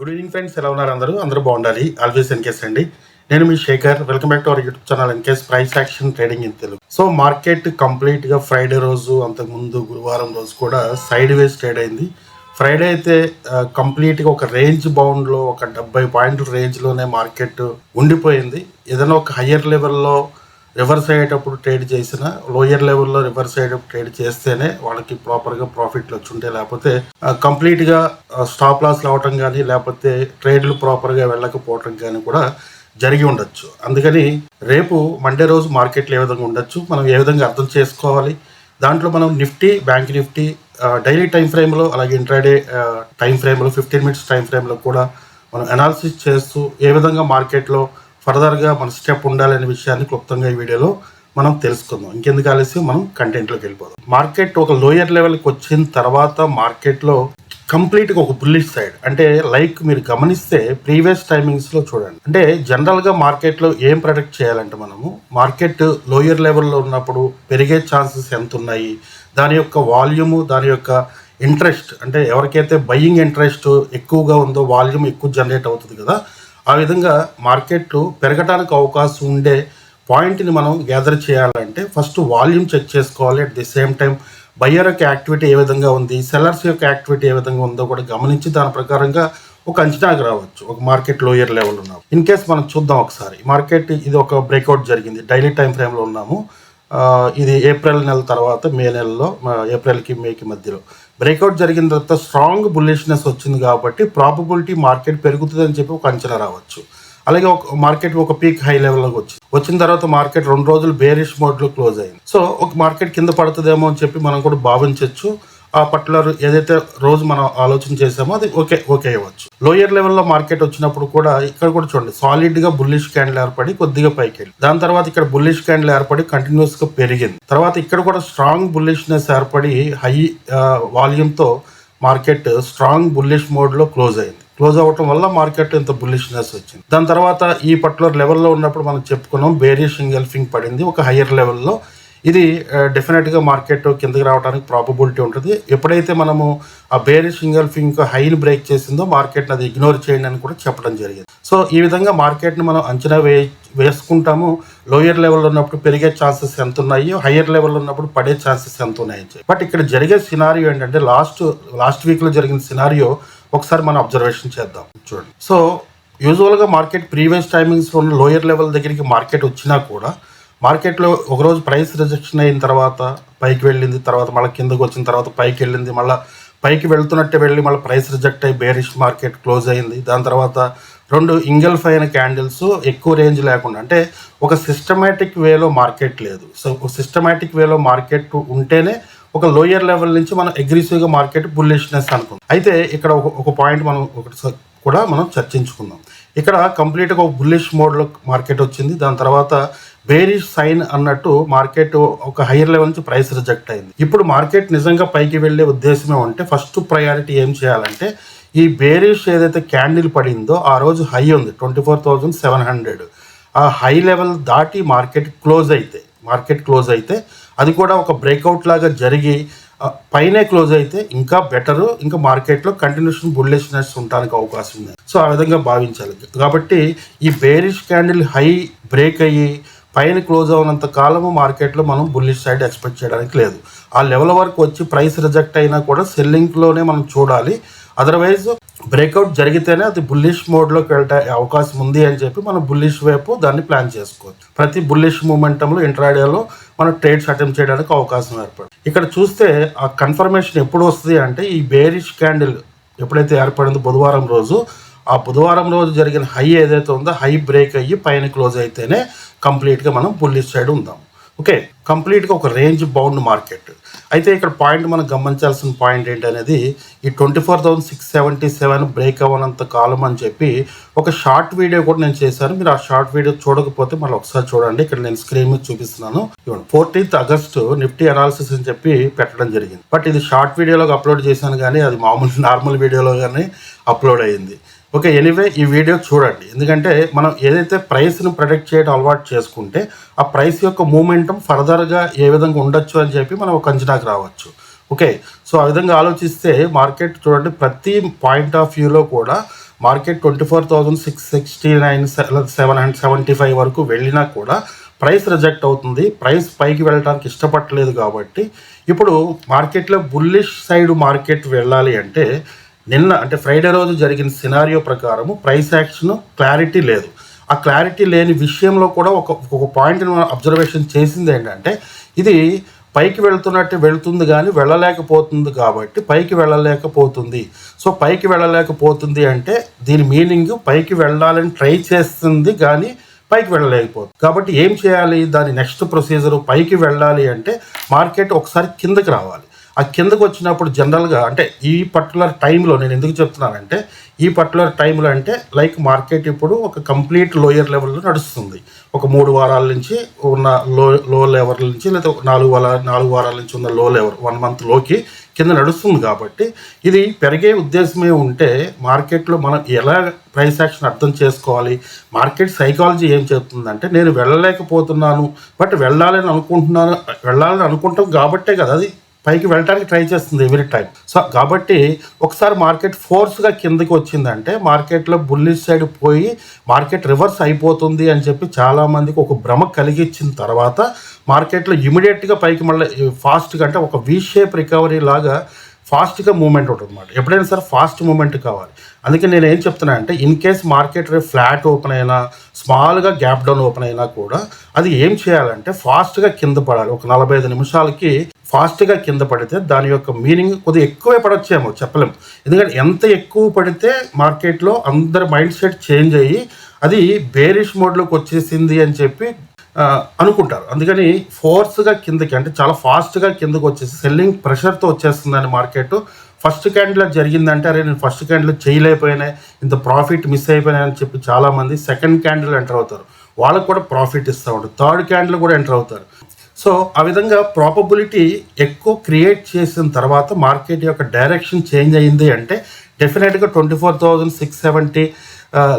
Good evening friends ఎలా ఉన్నారు అందరూ? అందరూ బాగుండాలి. ఆల్వేస్ ఎన్కేస్ అండి నేను మీ Shekhar. Welcome back to our YouTube channel ఎన్కేస్ price action trading in Telugu so market కంప్లీట్గా ఫ్రైడే రోజు అంతకు ముందు గురువారం రోజు కూడా సైడ్ వేస్ ట్రేడ్ అయింది. ఫ్రైడే అయితే కంప్లీట్గా ఒక రేంజ్ బౌండ్లో ఒక డెబ్బై పాయింట్ల రేంజ్లోనే మార్కెట్ ఉండిపోయింది. ఏదైనా ఒక హయ్యర్ లెవెల్లో రివర్స్ అయ్యేటప్పుడు ట్రేడ్ చేసిన లోయర్ లెవెల్లో రివర్స్ అయ్యేటప్పుడు ట్రేడ్ చేస్తేనే వాళ్ళకి ప్రాపర్గా ప్రాఫిట్లు వచ్చి ఉంటాయి. లేకపోతే కంప్లీట్గా స్టాప్ లాస్ అవ్వటం కానీ లేకపోతే ట్రేడ్లు ప్రాపర్గా వెళ్ళకపోవటం కానీ కూడా జరిగి ఉండొచ్చు. అందుకని రేపు మండే రోజు మార్కెట్లు ఏ విధంగా ఉండొచ్చు మనం ఏ విధంగా అర్థం చేసుకోవాలి దాంట్లో మనం Nifty bank Nifty daily time ఫ్రేమ్లో అలాగే ఇంట్రాడే టైం ఫ్రేమ్లో ఫిఫ్టీన్ మినిట్స్ టైం ఫ్రేమ్లో కూడా మనం అనాలిసిస్ చేస్తూ ఏ విధంగా మార్కెట్లో ఫర్దర్గా మన స్టెప్ ఉండాలనే విషయాన్ని క్లుప్తంగా ఈ వీడియోలో మనం తెలుసుకుందాం. ఇంకెందుకు ఆలస్యం? మనం కంటెంట్లోకి వెళ్ళిపోదాం. మార్కెట్ ఒక లోయర్ లెవెల్కి వచ్చిన తర్వాత మార్కెట్లో కంప్లీట్గా ఒక బుల్లిష్ సైడ్. అంటే లైక్ మీరు గమనిస్తే ప్రీవియస్ టైమింగ్స్లో చూడండి. అంటే జనరల్గా మార్కెట్లో ఏం ప్రొడక్ట్ చేయాలంటే మనము మార్కెట్ లోయర్ లెవెల్లో ఉన్నప్పుడు పెరిగే ఛాన్సెస్ ఎంత ఉన్నాయి దాని యొక్క వాల్యూము దాని యొక్క ఇంట్రెస్ట్ అంటే ఎవరికైతే బయ్యింగ్ ఇంట్రెస్ట్ ఎక్కువగా ఉందో వాల్యూమ్ ఎక్కువ జనరేట్ అవుతుంది కదా ఆ విధంగా మార్కెట్ పెరగడానికి అవకాశం ఉండే పాయింట్ని మనం గ్యాదర్ చేయాలంటే ఫస్ట్ వాల్యూమ్ చెక్ చేసుకోవాలి. At the same time buyer యొక్క యాక్టివిటీ ఏ విధంగా ఉంది సెల్లర్స్ యొక్క యాక్టివిటీ ఏ విధంగా ఉందో కూడా గమనించి దాని ప్రకారంగా ఒక అంచనాకు రావచ్చు. ఒక మార్కెట్ లోయర్ లెవెల్ ఉన్నాము ఇన్ కేస్ మనం చూద్దాం ఒకసారి. మార్కెట్ ఇది ఒక బ్రేక్అవుట్ జరిగింది. డైలీ టైం ఫ్రేమ్లో ఉన్నాము. ఇది ఏప్రిల్ నెల తర్వాత మే నెలలో ఏప్రిల్కి మేకి మధ్యలో. బ్రేక్అవుట్ జరిగిన తర్వాత స్ట్రాంగ్ బుల్లిష్నెస్ వచ్చింది కాబట్టి ప్రాబబిలిటీ మార్కెట్ పెరుగుతుందని చెప్పి ఒక అంచనా రావచ్చు. అలాగే ఒక మార్కెట్ ఒక పీక్ హై లెవెల్లోకి వచ్చింది. వచ్చిన తర్వాత మార్కెట్ రెండు రోజులు బేరిష్ మోడ్లో క్లోజ్ అయింది. సో ఒక మార్కెట్ కింద పడుతుందేమో అని చెప్పి మనం కూడా భావించవచ్చు ఆ పర్టికులర్ ఏదైతే రోజు మనం ఆలోచన చేసామో అది ఓకే ఓకే అవ్వచ్చు లోయర్ లెవెల్లో మార్కెట్ వచ్చినప్పుడు కూడా ఇక్కడ కూడా చూడండి సాలిడ్గా బుల్లిష్ క్యాండిల్ ఏర్పడి కొద్దిగా పైకి వెళ్ళి దాని తర్వాత ఇక్కడ బుల్లిష్ క్యాండిల్ ఏర్పడి కంటిన్యూస్గా పెరిగింది. తర్వాత ఇక్కడ కూడా స్ట్రాంగ్ బుల్లిష్నెస్ ఏర్పడి హై వాల్యూమ్తో మార్కెట్ స్ట్రాంగ్ బుల్లిష్ మోడ్లో క్లోజ్ అయింది. క్లోజ్ అవ్వటం వల్ల మార్కెట్ ఇంత బుల్లిష్నెస్ వచ్చింది. దాని తర్వాత ఈ పర్టికులర్ లెవెల్లో ఉన్నప్పుడు మనం చెప్పుకున్నాం బేరిష్ ఇంగల్ఫింగ్ పడింది. ఒక హయ్యర్ లెవెల్లో ఇది డెఫినెట్గా మార్కెట్ కిందకి రావడానికి ప్రాబబిలిటీ ఉంటుంది. ఎప్పుడైతే మనము ఆ బేర్ సింగల్ ఫింగ్ హైని బ్రేక్ చేసిందో మార్కెట్ని అది ఇగ్నోర్ చేయండి అని కూడా చెప్పడం జరిగింది. సో ఈ విధంగా మార్కెట్ని మనం అంచనా వే వేసుకుంటాము. లోయర్ లెవెల్లో ఉన్నప్పుడు పెరిగే ఛాన్సెస్ ఎంత ఉన్నాయి? హయ్యర్ లెవెల్లో ఉన్నప్పుడు పడే ఛాన్సెస్ ఎంత ఉన్నాయని బట్ ఇక్కడ జరిగే సినారియో ఏంటంటే లాస్ట్ లాస్ట్ వీక్లో జరిగిన సినారియో ఒకసారి మనం అబ్జర్వేషన్ చేద్దాం. చూడండి. సో యూజువల్గా మార్కెట్ ప్రీవియస్ టైమింగ్స్లో ఉన్న లోయర్ లెవెల్ దగ్గరికి మార్కెట్ వచ్చినా కూడా మార్కెట్లో ఒకరోజు ప్రైస్ రిజెక్షన్ అయిన తర్వాత పైకి వెళ్ళింది తర్వాత మళ్ళీ కిందకు వచ్చిన తర్వాత పైకి వెళ్ళింది మళ్ళీ పైకి వెళ్తున్నట్టే వెళ్ళి మళ్ళీ ప్రైస్ రిజెక్ట్ అయ్యి బేరిష్ మార్కెట్ క్లోజ్ అయింది. దాని తర్వాత రెండు ఇంగల్ఫ్ అయిన క్యాండిల్స్ ఎక్కువ రేంజ్ లేకుండా అంటే ఒక సిస్టమేటిక్ వేలో మార్కెట్ లేదు. సో ఒక సిస్టమేటిక్ వేలో మార్కెట్ ఉంటేనే ఒక లోయర్ లెవెల్ నుంచి మనం అగ్రెసివ్గా మార్కెట్ బుల్లిష్నెస్ అనుకుందాం. అయితే ఇక్కడ ఒక ఒక పాయింట్ మనం ఒకటి కూడా మనం చర్చించుకుందాం. ఇక్కడ కంప్లీట్గా ఒక బుల్లిష్ మోడ్లో మార్కెట్ వచ్చింది. దాని తర్వాత బేరిష్ సైన్ అన్నట్టు మార్కెట్ ఒక హైయర్ లెవెల్ నుంచి ప్రైస్ రిజెక్ట్ అయింది. ఇప్పుడు మార్కెట్ నిజంగా పైకి వెళ్ళే ఉద్దేశమే ఉంటే ఫస్ట్ ప్రయారిటీ ఏం చేయాలంటే ఈ బేరిష్ ఏదైతే క్యాండిల్ పడిందో ఆ రోజు హై ఉంది twenty four thousand seven hundred ఆ హై లెవెల్ దాటి మార్కెట్ క్లోజ్ అయితే మార్కెట్ క్లోజ్ అయితే అది కూడా ఒక బ్రేక్అవుట్ లాగా జరిగి పైనే క్లోజ్ అయితే ఇంకా బెటర్ ఇంకా మార్కెట్లో కంటిన్యూషన్ బుల్లిష్నెస్ ఉండడానికి అవకాశం ఉంది. సో ఆ విధంగా భావించాలి. కాబట్టి ఈ బేరిష్ క్యాండిల్ హై బ్రేక్ అయ్యి పైన క్లోజ్ అవునంత కాలము మార్కెట్లో మనం బుల్లిష్ సైడ్ ఎక్స్పెక్ట్ చేయడానికి లేదు. ఆ లెవెల్ వరకు వచ్చి ప్రైస్ రిజెక్ట్ అయినా కూడా సెల్లింగ్లోనే మనం చూడాలి. అదర్వైజ్ బ్రేక్అవుట్ జరిగితేనే అది బుల్లిష్ మోడ్లోకి వెళ్ళే అవకాశం ఉంది అని చెప్పి మనం బుల్లిష్ వైపు దాన్ని ప్లాన్ చేసుకోవచ్చు. ప్రతి బుల్లిష్ మూమెంటంలో ఇంట్రాడేలో మనం ట్రేడ్స్ అటెంప్ట్ చేయడానికి అవకాశం ఏర్పడుతుంది. ఇక్కడ చూస్తే ఆ కన్ఫర్మేషన్ ఎప్పుడు వస్తుంది అంటే ఈ బేరిష్ క్యాండిల్ ఎప్పుడైతే ఏర్పడిందో బుధవారం రోజు ఆ బుధవారం రోజు జరిగిన హై ఏదైతే ఉందో హై బ్రేక్ అయ్యి పైన క్లోజ్ అయితేనే కంప్లీట్గా మనం బుల్లిష్ సైడ్ ఉందాం. ఓకే? కంప్లీట్గా ఒక రేంజ్ బౌండ్ మార్కెట్. అయితే ఇక్కడ పాయింట్ మనం గమనించాల్సిన పాయింట్ ఏంటనేది ఈ twenty four thousand six seventy seven break అవ్వనంత కాలం అని చెప్పి ఒక షార్ట్ వీడియో కూడా నేను చేశాను. మీరు ఆ షార్ట్ వీడియో చూడకపోతే మళ్ళీ ఒకసారి చూడండి. ఇక్కడ నేను స్క్రీన్ మీద చూపిస్తున్నాను. ఇవ్వండి ఫోర్టీన్త్ ఆగస్టు నిఫ్టీ అనాలిసిస్ అని చెప్పి పెట్టడం జరిగింది. బట్ ఇది షార్ట్ వీడియోలోకి అప్లోడ్ చేశాను కానీ అది మామూలు నార్మల్ వీడియోలో కానీ అప్లోడ్ అయ్యింది ఓకే ఎనీవే ఈ వీడియో చూడండి. ఎందుకంటే మనం ఏదైతే ప్రైస్ని ప్రొడక్ట్ చేయడం అలవాటు చేసుకుంటే ఆ ప్రైస్ యొక్క మూమెంటం ఫర్దర్గా ఏ విధంగా ఉండొచ్చు అని చెప్పి మనం ఒక అంచనాకు రావచ్చు. ఓకే సో ఆ విధంగా ఆలోచిస్తే మార్కెట్ చూడండి ప్రతి పాయింట్ ఆఫ్ వ్యూలో కూడా market twenty four thousand six sixty nine seven hundred seventy five వరకు వెళ్ళినా కూడా ప్రైస్ రిజెక్ట్ అవుతుంది. ప్రైస్ పైకి వెళ్ళడానికి ఇష్టపడలేదు కాబట్టి ఇప్పుడు మార్కెట్లో బుల్లిష్ సైడ్ మార్కెట్ వెళ్ళాలి అంటే నిన్న అంటే ఫ్రైడే రోజు జరిగిన సినారియో ప్రకారము ప్రైస్ యాక్షన్ క్లారిటీ లేదు. ఆ క్లారిటీ లేని విషయంలో కూడా ఒక ఒక పాయింట్ అబ్జర్వేషన్ చేసింది ఏంటంటే ఇది పైకి వెళ్తున్నట్టు వెళ్తుంది కానీ వెళ్ళలేకపోతుంది కాబట్టి పైకి వెళ్ళలేకపోతుంది. సో పైకి వెళ్ళలేకపోతుంది అంటే దీని మీనింగ్ పైకి వెళ్ళాలని ట్రై చేస్తుంది కానీ పైకి వెళ్ళలేకపోతుంది. కాబట్టి ఏం చేయాలి? దాని నెక్స్ట్ ప్రొసీజర్ పైకి వెళ్ళాలి అంటే మార్కెట్ ఒకసారి కిందకి రావాలి. ఆ కిందకు వచ్చినప్పుడు జనరల్గా అంటే ఈ పర్టికులర్ టైంలో నేను ఎందుకు చెప్తున్నానంటే ఈ పర్టికులర్ టైంలో అంటే లైక్ మార్కెట్ ఇప్పుడు ఒక కంప్లీట్ లోయర్ లెవెల్లో నడుస్తుంది. ఒక మూడు వారాల నుంచి ఉన్న లో లో లెవెల్ నుంచి లేదా ఒక నాలుగు వార నాలుగు వారాల నుంచి ఉన్న లో లెవెల్ వన్ మంత్లోకి కింద నడుస్తుంది కాబట్టి ఇది పెరిగే ఉద్దేశమే ఉంటే మార్కెట్లో మనం ఎలా ప్రైస్ యాక్షన్ అర్థం చేసుకోవాలి మార్కెట్ సైకాలజీ ఏం చెప్తుందంటే నేను వెళ్ళలేకపోతున్నాను బట్ వెళ్ళాలని అనుకుంటున్నాను వెళ్ళాలని అనుకుంటాం కాబట్టే కదా అది పైకి వెళ్ళడానికి ట్రై చేస్తుంది ఎవ్రీ టైం సో కాబట్టి ఒకసారి మార్కెట్ ఫోర్స్గా కిందకి వచ్చిందంటే మార్కెట్లో బుల్లిష్ సైడ్ పోయి మార్కెట్ రివర్స్ అయిపోతుంది అని చెప్పి చాలామందికి ఒక భ్రమ కలిగించిన తర్వాత మార్కెట్లో ఇమీడియట్గా పైకి మళ్ళీ ఫాస్ట్గా అంటే ఒక వీ షేప్ రికవరీ లాగా ఫాస్ట్గా మూమెంట్ ఉంటుంది అనమాట ఎప్పుడైనా సరే ఫాస్ట్ మూమెంట్ కావాలి. అందుకే నేను ఏం చెప్తున్నా అంటే ఇన్ కేస్ మార్కెట్ రేపు ఫ్లాట్ ఓపెన్ అయినా స్మాల్గా గ్యాప్ డౌన్ ఓపెన్ అయినా కూడా అది ఏం చేయాలంటే ఫాస్ట్గా కింద పడాలి. ఒక నలభై ఐదు నిమిషాలకి ఫాస్ట్గా కింద పడితే దాని యొక్క మీనింగ్ కొద్దిగా ఎక్కువే పడొచ్చేమో చెప్పలేము ఎందుకంటే ఎంత ఎక్కువ పడితే మార్కెట్లో అందరి మైండ్ సెట్ చేంజ్ అయ్యి అది బేరిష్ మోడ్లోకి వచ్చేసింది అని చెప్పి అనుకుంటారు. అందుకని ఫోర్స్గా కిందకి అంటే చాలా ఫాస్ట్గా కిందకి వచ్చేసి సెల్లింగ్ ప్రెషర్తో వచ్చేస్తుందని మార్కెట్. ఫస్ట్ క్యాండిల్ జరిగిందంటే అరే నేను ఫస్ట్ క్యాండిల్ చేయలేకపోయినా ఇంత ప్రాఫిట్ మిస్ అయిపోయినా అని చెప్పి చాలామంది సెకండ్ క్యాండిల్ ఎంటర్ అవుతారు. వాళ్ళకు కూడా ప్రాఫిట్ ఇస్తూ ఉంటారు. థర్డ్ క్యాండిల్ కూడా ఎంటర్ అవుతారు. సో ఆ విధంగా ప్రాపబిలిటీ ఎక్కువ క్రియేట్ చేసిన తర్వాత మార్కెట్ యొక్క డైరెక్షన్ చేంజ్ అయింది అంటే డెఫినెట్గా twenty four thousand six seventy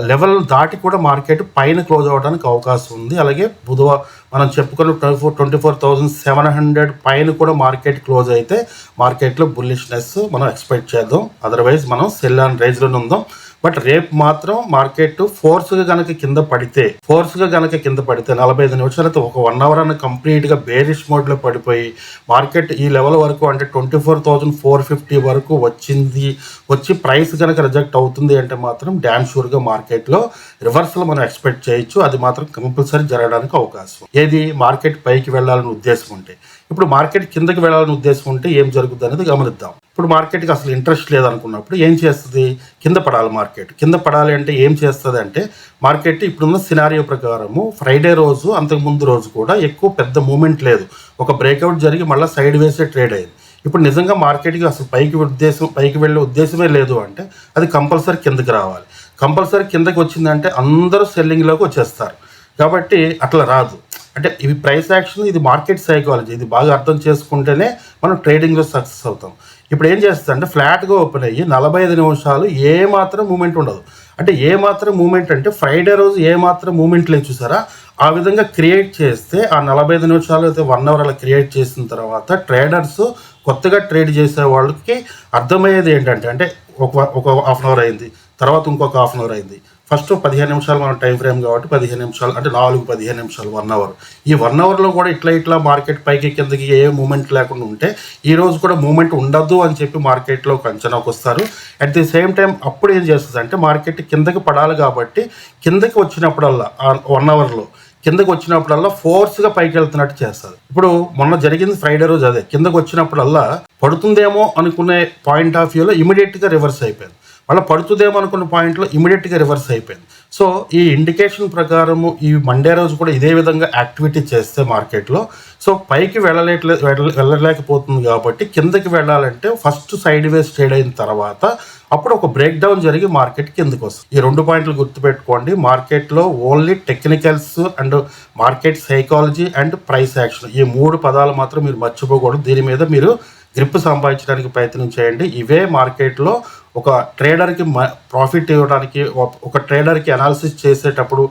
level దాటి కూడా మార్కెట్ పైన క్లోజ్ అవ్వడానికి అవకాశం ఉంది. అలాగే బుధవారం మనం చెప్పుకున్న twenty four twenty four thousand seven hundred పైన కూడా మార్కెట్ క్లోజ్ అయితే మార్కెట్లో బుల్లిష్నెస్ మనం ఎక్స్పెక్ట్ చేద్దాం. అదర్వైజ్ మనం సెల్ అండ్ రైజ్లోనే ఉందాం. బట్ రేపు మాత్రం మార్కెట్ ఫోర్స్గా గనక కింద పడితే ఫోర్స్గా గనక కింద పడితే నలభై ఐదు నిమిషాలతో ఒక వన్ అవర్ అన్న కంప్లీట్గా బేరిష్ మోడ్లో పడిపోయి మార్కెట్ ఈ లెవెల్ వరకు అంటే twenty four thousand four fifty వరకు వచ్చింది. వచ్చి ప్రైస్ కనుక రిజెక్ట్ అవుతుంది అంటే మాత్రం డ్యామ్ షూర్గా మార్కెట్లో రివర్సల్ మనం ఎక్స్పెక్ట్ చేయొచ్చు. అది మాత్రం కంపల్సరీ జరగడానికి అవకాశం. ఏది? మార్కెట్ పైకి వెళ్ళాలని ఉద్దేశం ఉంటే. ఇప్పుడు మార్కెట్ కిందకి వెళ్ళాలని ఉద్దేశం ఉంటే ఏం జరుగుద్ది అనేది గమనిద్దాం. ఇప్పుడు మార్కెట్కి అసలు ఇంట్రెస్ట్ లేదనుకున్నప్పుడు ఏం చేస్తుంది? కింద పడాలి మార్కెట్. కింద పడాలి అంటే ఏం చేస్తుంది అంటే మార్కెట్ ఇప్పుడున్న సినారియో ప్రకారము ఫ్రైడే రోజు అంతకు ముందు రోజు కూడా ఎక్కువ పెద్ద మూమెంట్ లేదు. ఒక బ్రేక్అవుట్ జరిగి మళ్ళీ సైడ్ వేసే ట్రేడ్ అయింది. ఇప్పుడు నిజంగా మార్కెట్కి అసలు పైకి ఉద్దేశం పైకి వెళ్ళే ఉద్దేశమే లేదు అంటే అది కంపల్సరీ కిందకి రావాలి. కంపల్సరీ కిందకి వచ్చిందంటే అందరూ సెల్లింగ్లోకి వచ్చేస్తారు. కాబట్టి అట్లా రాదు. అంటే ఇవి ప్రైస్ యాక్షన్ ఇది మార్కెట్ సైకాలజీ. ఇది బాగా అర్థం చేసుకుంటేనే మనం ట్రేడింగ్లో సక్సెస్ అవుతాం. ఇప్పుడు ఏం చేస్తుంది అంటే ఫ్లాట్గా ఓపెన్ అయ్యి నలభై ఐదు నిమిషాలు ఏ మాత్రం మూమెంట్ ఉండదు. అంటే ఏ మాత్రం మూమెంట్ అంటే ఫ్రైడే రోజు ఏ మాత్రం మూమెంట్ లేదు చూసారా? ఆ విధంగా క్రియేట్ చేస్తే ఆ నలభై ఐదు నిమిషాలు అయితే వన్ అవర్ అలా క్రియేట్ చేసిన తర్వాత ట్రేడర్స్ కొత్తగా ట్రేడ్ చేసే వాళ్ళకి అర్థమయ్యేది ఏంటంటే అంటే ఒక ఒక హాఫ్ అన్ అవర్ అయింది తర్వాత ఇంకొక హాఫ్ అన్ అవర్ అయింది. ఫస్ట్ పదిహేను నిమిషాలు మన టైం ఫ్రేమ్ కాబట్టి పదిహేను నిమిషాలు అంటే నాలుగు పదిహేను నిమిషాలు వన్ అవర్ ఈ వన్ అవర్లో కూడా ఇట్లా ఇట్లా మార్కెట్ పైకి కిందకి ఏ మూమెంట్ లేకుండా ఉంటే ఈ రోజు కూడా మూమెంట్ ఉండదు అని చెప్పి మార్కెట్లో ఒక అంచనాకు వస్తారు. అట్ ది సేమ్ టైం అప్పుడు ఏం చేస్తుంది అంటే మార్కెట్ కిందకి పడాలి కాబట్టి కిందకి వచ్చినప్పుడల్లా వన్ అవర్లో కిందకి వచ్చినప్పుడల్లా ఫోర్స్గా పైకి వెళ్తున్నట్టు చేస్తుంది. ఇప్పుడు మొన్న జరిగింది ఫ్రైడే రోజు అదే. కిందకి వచ్చినప్పుడల్లా పడుతుందేమో అనుకునే పాయింట్ ఆఫ్ వ్యూలో ఇమీడియట్గా రివర్స్ అయిపోయింది. మళ్ళీ పడుతుందేమో అనుకున్న పాయింట్లో ఇమీడియట్గా రివర్స్ అయిపోయింది. సో ఈ ఇండికేషన్ ప్రకారము ఈ మండే రోజు కూడా ఇదే విధంగా యాక్టివిటీ చేస్తే మార్కెట్లో సో పైకి వెళ్ళలేట్లే వెళ్ళ- వెళ్ళలేకపోతుంది కాబట్టి కిందకి వెళ్ళాలంటే ఫస్ట్ సైడ్ వేస్ ట్రేడ్ అయిన తర్వాత అప్పుడు ఒక బ్రేక్ డౌన్ జరిగి మార్కెట్ కిందకి వస్తుంది. ఈ రెండు పాయింట్లు గుర్తుపెట్టుకోండి. మార్కెట్లో only technicals and market psychology and price action ఈ మూడు పదాలు మాత్రం మీరు మర్చిపోకూడదు. దీని మీద మీరు గ్రిప్ సంపాదించడానికి ప్రయత్నం చేయండి. ఇవే మార్కెట్లో ఒక ట్రేడర్కి ప్రాఫిట్ ఇవ్వడానికి ఒక- ఒక ట్రేడర్కి అనాలిసిస్ చేసేటప్పుడు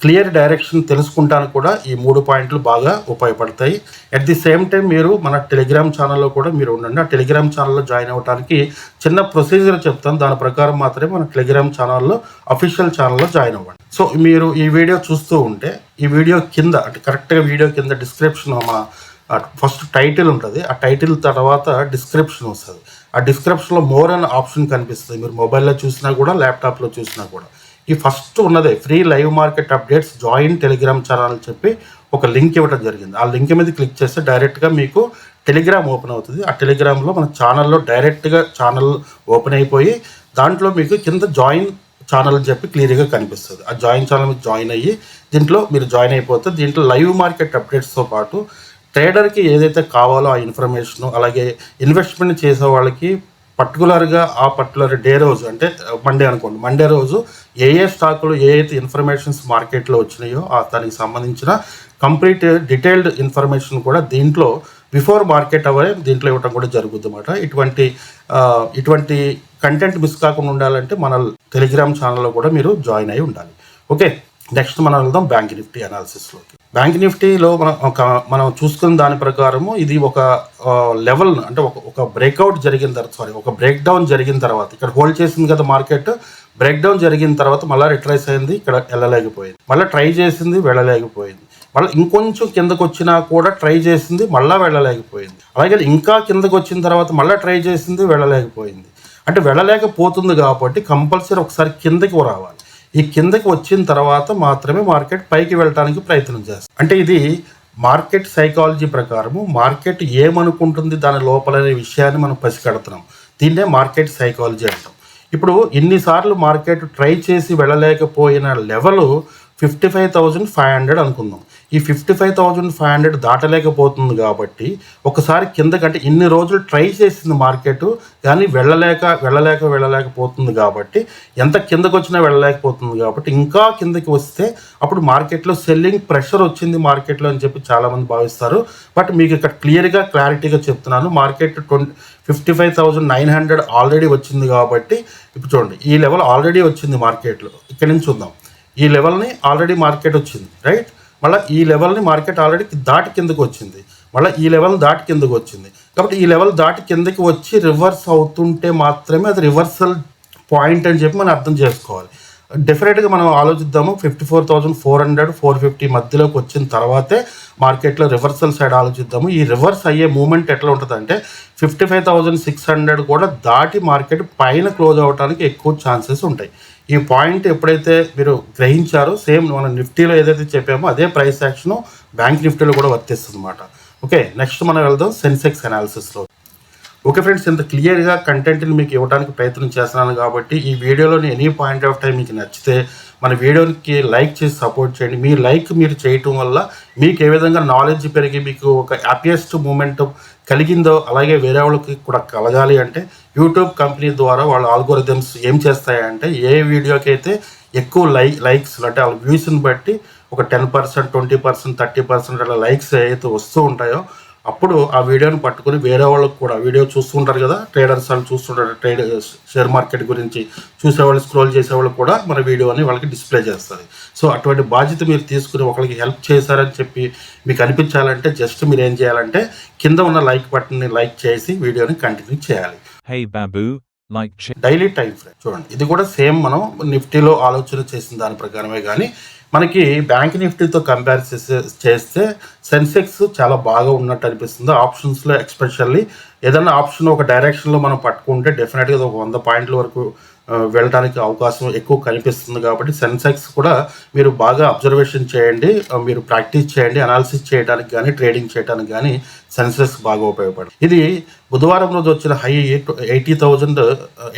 క్లియర్ డైరెక్షన్ తెలుసుకుంటానికి కూడా ఈ మూడు పాయింట్లు బాగా ఉపయోగపడతాయి. అట్ ది సేమ్ టైం మీరు మన టెలిగ్రామ్ ఛానల్లో కూడా మీరు ఉండండి. ఆ టెలిగ్రామ్ ఛానల్లో జాయిన్ అవ్వడానికి చిన్న ప్రొసీజర్ చెప్తాను. దాని ప్రకారం మాత్రమే మన టెలిగ్రామ్ ఛానల్లో అఫీషియల్ ఛానల్లో జాయిన్ అవ్వండి. సో మీరు ఈ వీడియో చూస్తూ ఉంటే ఈ వీడియో కింద అంటే కరెక్ట్గా వీడియో కింద డిస్క్రిప్షన్ మన ఫస్ట్ టైటిల్ ఉంటుంది. ఆ టైటిల్ తర్వాత డిస్క్రిప్షన్ వస్తుంది. ఆ డిస్క్రిప్షన్లో మోర్ అనే ఆప్షన్ కనిపిస్తుంది. మీరు మొబైల్లో చూసినా కూడా ల్యాప్టాప్లో చూసినా కూడా. ఈ ఫస్ట్ ఉన్నదే free live market updates join Telegram channel అని చెప్పి ఒక లింక్ ఇవ్వడం జరిగింది. ఆ లింక్ మీద క్లిక్ చేస్తే డైరెక్ట్గా మీకు టెలిగ్రామ్ ఓపెన్ అవుతుంది. ఆ టెలిగ్రామ్లో మన ఛానల్లో డైరెక్ట్గా ఛానల్ ఓపెన్ అయిపోయి దాంట్లో మీకు కింద జాయిన్ ఛానల్ అని చెప్పి క్లియర్గా కనిపిస్తుంది. ఆ జాయిన్ ఛానల్ మీద జాయిన్ అయ్యి దీంట్లో మీరు జాయిన్ అయిపోతే దీంట్లో లైవ్ మార్కెట్ అప్డేట్స్తో పాటు ట్రేడర్కి ఏదైతే కావాలో ఆ ఇన్ఫర్మేషన్ అలాగే ఇన్వెస్ట్మెంట్ చేసే వాళ్ళకి పర్టికులర్గా ఆ పర్టికులర్ డే రోజు అంటే మండే అనుకోండి. మండే రోజు ఏ ఏ స్టాకులు ఏ అయితే ఇన్ఫర్మేషన్స్ మార్కెట్లో వచ్చినాయో ఆ దానికి సంబంధించిన కంప్లీట్ డీటెయిల్డ్ ఇన్ఫర్మేషన్ కూడా దీంట్లో బిఫోర్ మార్కెట్ అవరే దీంట్లో ఇవ్వటం కూడా జరుగుతుంది అనమాట ఇటువంటి ఇటువంటి కంటెంట్ మిస్ కాకుండా ఉండాలంటే మన టెలిగ్రామ్ ఛానల్లో కూడా మీరు జాయిన్ అయి ఉండాలి. ఓకే నెక్స్ట్ మనం వెళ్దాం బ్యాంక్ నిఫ్టీ అనాలిసిస్లోకి. బ్యాంక్ నిఫ్టీలో మనం ఒక మనం చూసుకున్న దాని ప్రకారము ఇది ఒక లెవెల్ అంటే ఒక ఒక బ్రేక్అవుట్ జరిగిన తర్వాత సారీ ఒక బ్రేక్ డౌన్ జరిగిన తర్వాత ఇక్కడ హోల్డ్ చేసింది కదా మార్కెట్ బ్రేక్ డౌన్ జరిగిన తర్వాత మళ్ళీ రిట్రైస్ అయింది ఇక్కడ వెళ్ళలేకపోయింది. మళ్ళీ ట్రై చేసింది వెళ్ళలేకపోయింది. మళ్ళీ ఇంకొంచెం కిందకు వచ్చినా కూడా ట్రై చేసింది మళ్ళీ వెళ్ళలేకపోయింది. అలాగే ఇంకా కిందకు వచ్చిన తర్వాత మళ్ళీ ట్రై చేసింది వెళ్ళలేకపోయింది. అంటే వెళ్ళలేకపోతుంది కాబట్టి కంపల్సరీ ఒకసారి కిందకి రావాలి. ఈ కిందకి వచ్చిన తర్వాత మాత్రమే మార్కెట్ పైకి వెళ్ళడానికి ప్రయత్నం చేస్తుంది అంటే ఇది మార్కెట్ సైకాలజీ ప్రకారము మార్కెట్ ఏమనుకుంటుంది దాని లోపలనే విషయాన్ని మనం పసిగడుతున్నాం. దీన్నే మార్కెట్ సైకాలజీ అంటాం. ఇప్పుడు ఇన్నిసార్లు మార్కెట్ ట్రై చేసి వెళ్ళలేకపోయిన level fifty five thousand five hundred అనుకుందాం. ఈ fifty five thousand five hundred దాటలేకపోతుంది కాబట్టి ఒకసారి కిందకంటే ఇన్ని రోజులు ట్రై చేసింది మార్కెట్ కానీ వెళ్ళలేక వెళ్ళలేక వెళ్ళలేకపోతుంది కాబట్టి ఎంత కిందకు వచ్చినా వెళ్ళలేకపోతుంది కాబట్టి ఇంకా కిందకి వస్తే అప్పుడు మార్కెట్లో సెల్లింగ్ ప్రెషర్ వచ్చింది మార్కెట్లో అని చెప్పి చాలామంది భావిస్తారు. బట్ మీకు ఇక్కడ క్లియర్గా క్లారిటీగా చెప్తున్నాను market twenty fifty five thousand nine hundred already వచ్చింది కాబట్టి ఇప్పుడు చూడండి ఈ లెవెల్ ఆల్రెడీ వచ్చింది మార్కెట్లో. ఇక్కడ నుంచి చూద్దాం. ఈ లెవెల్ని ఆల్రెడీ మార్కెట్ వచ్చింది రైట్ మళ్ళీ ఈ లెవెల్ని మార్కెట్ ఆల్రెడీ దాటి కిందకు వచ్చింది. మళ్ళీ ఈ లెవెల్ దాటి కిందకు వచ్చింది. కాబట్టి ఈ లెవెల్ దాటి కిందకి వచ్చి రివర్స్ అవుతుంటే మాత్రమే అది రివర్సల్ పాయింట్ అని చెప్పి మనం అర్థం చేసుకోవాలి. డెఫినెట్గా మనం ఆలోచిద్దాము. Fifty four thousand four hundred four fifty మధ్యలోకి వచ్చిన తర్వాతే మార్కెట్లో రివర్సల్ సైడ్ ఆలోచిద్దాము. ఈ రివర్స్ అయ్యే మూమెంట్ ఎట్లా ఉంటుంది అంటే fifty five thousand six hundred కూడా దాటి మార్కెట్ పైన క్లోజ్ అవ్వడానికి ఎక్కువ ఛాన్సెస్ ఉంటాయి. ఈ పాయింట్ ఎప్పుడైతే మీరు గ్రహించారో సేమ్ మనం నిఫ్టీలో ఏదైతే చెప్పామో అదే ప్రైస్ యాక్షన్ బ్యాంక్ నిఫ్టీలో కూడా వర్తిస్తుంది అనమాట ఓకే నెక్స్ట్ మనం వెళ్దాం సెన్సెక్స్ అనాలిసిస్లో ఓకే ఫ్రెండ్స్ ఇంత క్లియర్గా కంటెంట్ని మీకు ఇవ్వడానికి ప్రయత్నం చేస్తున్నాను కాబట్టి ఈ వీడియోలోని ఎనీ పాయింట్ ఆఫ్ టైం మీకు నచ్చితే మన వీడియోకి లైక్ చేసి సపోర్ట్ చేయండి. మీ లైక్ మీరు చేయటం వల్ల మీకు ఏ విధంగా నాలెడ్జ్ పెరిగి మీకు ఒక హ్యాపీయెస్ట్ మూమెంట్ కలిగిందో అలాగే వేరే వాళ్ళకి కూడా కలగాలి అంటే యూట్యూబ్ కంపెనీ ద్వారా వాళ్ళ ఆల్గోరిథమ్స్ ఏం చేస్తాయంటే ఏ వీడియోకి అయితే ఎక్కువ లైక్ లైక్స్ అంటే వాళ్ళ వ్యూస్ని బట్టి ఒక ten percent twenty percent thirty percent అలా లైక్స్ ఏవైతే వస్తూ ఉంటాయో అప్పుడు ఆ వీడియోని పట్టుకొని వేరే వాళ్ళకి కూడా వీడియో చూస్తుంటారు కదా ట్రేడర్స్ వాళ్ళు చూస్తుంటారు ట్రేడ్ షేర్ మార్కెట్ గురించి చూసేవాళ్ళు స్క్రోల్ చేసేవాళ్ళు కూడా మన వీడియోని వాళ్ళకి డిస్ప్లే చేస్తుంది సో అటువంటి బాధ్యత మీరు తీసుకుని ఒకరికి హెల్ప్ చేశారని చెప్పి మీకు అనిపించాలంటే జస్ట్ మీరు ఏం చేయాలంటే కింద ఉన్న లైక్ బటన్ని లైక్ చేసి వీడియోని కంటిన్యూ చేయాలి. డైలీ టైం ఫ్రేమ్ చూడండి. ఇది కూడా సేమ్ మనం నిఫ్టీలో ఆలోచన చేసిన దాని ప్రకారమే కానీ మనకి బ్యాంక్ నిఫ్టీతో కంపేర్ చేసే చేస్తే సెన్సెక్స్ చాలా బాగా ఉన్నట్టు అనిపిస్తుంది. ఆప్షన్స్లో ఎక్స్పెషల్లీ ఏదైనా ఆప్షన్ ఒక డైరెక్షన్లో మనం పట్టుకుంటే డెఫినెట్గా ఒక వంద పాయింట్ల వరకు వెళ్ళడానికి అవకాశం ఎక్కువ కనిపిస్తుంది కాబట్టి సెన్సెక్స్ కూడా మీరు బాగా అబ్జర్వేషన్ చేయండి మీరు ప్రాక్టీస్ చేయండి అనాలిసిస్ చేయడానికి కానీ ట్రేడింగ్ చేయడానికి కానీ సెన్సెక్స్ బాగా ఉపయోగపడుతుంది. ఇది బుధవారం రోజు వచ్చిన high eighty thousand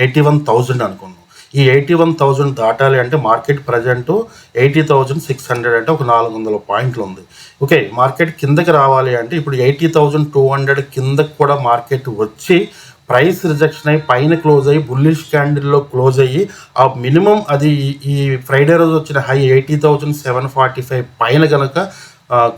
eighty one thousand అనుకున్నాం ఈ ఎయిటీ వన్ థౌజండ్ దాటాలి అంటే market present eighty thousand six hundred అంటే ఒక నాలుగు వందల పాయింట్లు ఉంది. ఓకే మార్కెట్ కిందకి రావాలి అంటే ఇప్పుడు ఎయిటీ థౌజండ్ టూ హండ్రెడ్ కిందకి కూడా మార్కెట్ వచ్చి ప్రైస్ రిజెక్షన్ అయ్యి పైన క్లోజ్ అయ్యి బుల్లిష్ క్యాండిల్లో క్లోజ్ అయ్యి ఆ మినిమం అది ఈ- ఫ్రైడే రోజు వచ్చిన high eighty thousand seven forty five పైన కనుక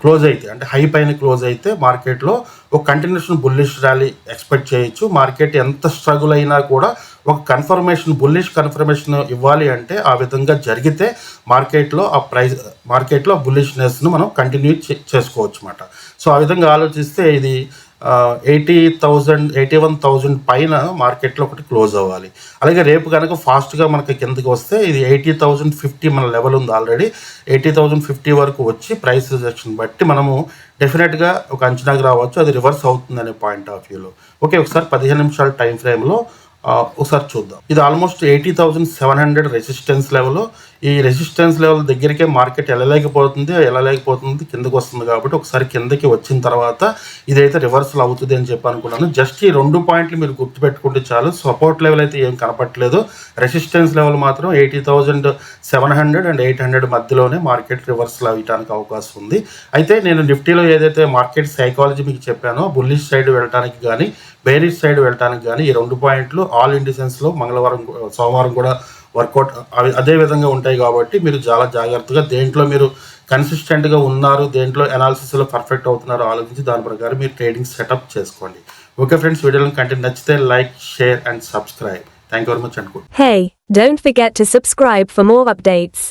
క్లోజ్ అయితే అంటే హై పైన క్లోజ్ అయితే మార్కెట్లో ఒక కంటిన్యూషన్ బుల్లిష్ ర్యాలీ ఎక్స్పెక్ట్ చేయొచ్చు. మార్కెట్ ఎంత స్ట్రగుల్ అయినా కూడా ఒక కన్ఫర్మేషన్ బుల్లిష్ కన్ఫర్మేషన్ ఇవ్వాలి అంటే ఆ విధంగా జరిగితే మార్కెట్లో ఆ ప్రైస్ మార్కెట్లో బుల్లిష్నెస్ను మనం కంటిన్యూ చేసుకోవచ్చు అనమాట సో ఆ విధంగా ఆలోచిస్తే ఇది eighty thousand eighty one thousand పైన మార్కెట్లో ఒకటి క్లోజ్ అవ్వాలి. అలాగే రేపు కనుక ఫాస్ట్గా మనకి కిందకి వస్తే ఇది ఎయిటీ థౌజండ్ ఫిఫ్టీ మన లెవెల్ ఉంది ఆల్రెడీ ఎయిటీ థౌజండ్ ఫిఫ్టీ వరకు వచ్చి ప్రైస్ రిజెక్షన్ బట్టి మనము డెఫినెట్గా ఒక అంచనాకు రావచ్చు. అది రివర్స్ అవుతుందనే పాయింట్ ఆఫ్ వ్యూలో ఓకే ఒకసారి పదిహేను నిమిషాల టైం ఫ్రేమ్లో ఒకసారి చూద్దాం. ఇది almost eighty thousand seven hundred resistance level ఈ రెసిస్టెన్స్ లెవెల్ దగ్గరికే మార్కెట్ వెళ్ళలేకపోతుంది వెళ్ళలేకపోతుంది కిందకి వస్తుంది కాబట్టి ఒకసారి కిందకి వచ్చిన తర్వాత ఇదైతే రివర్సల్ అవుతుంది అని చెప్పి అనుకున్నాను. జస్ట్ ఈ రెండు పాయింట్లు మీరు గుర్తుపెట్టుకుంటే చాలు. సపోర్ట్ లెవెల్ అయితే ఏం కనపట్లేదు రెసిస్టెన్స్ లెవెల్ మాత్రం eighty thousand seven hundred and eight hundred మధ్యలోనే మార్కెట్ రివర్సల్ అవ్వడానికి అవకాశం ఉంది. అయితే నేను నిఫ్టీలో ఏదైతే మార్కెట్ సైకాలజీ మీకు చెప్పానో బుల్లిష్ సైడ్ వెళ్ళడానికి కానీ బేరిష్ సైడ్ వెళ్ళడానికి కానీ ఈ రెండు పాయింట్లు ఆల్ ఇండిసెన్స్లో మంగళవారం సోమవారం కూడా వర్కౌట్ అవి అదే విధంగా ఉంటాయి కాబట్టి మీరు చాలా జాగ్రత్తగా దేంట్లో మీరు కన్సిస్టెంట్గా ఉన్నారు దేంట్లో అనాలిసిస్లో పర్ఫెక్ట్ అవుతున్నారో ఆలోచించి దాని ప్రకారం మీరు ట్రేడింగ్ సెటప్ చేసుకోండి. ఓకే ఫ్రెండ్స్ వీడియోలను కంటెంట్ నచ్చితే like share and subscribe thank you very much అనుకుంటున్నాను hey don't forget to subscribe for more updates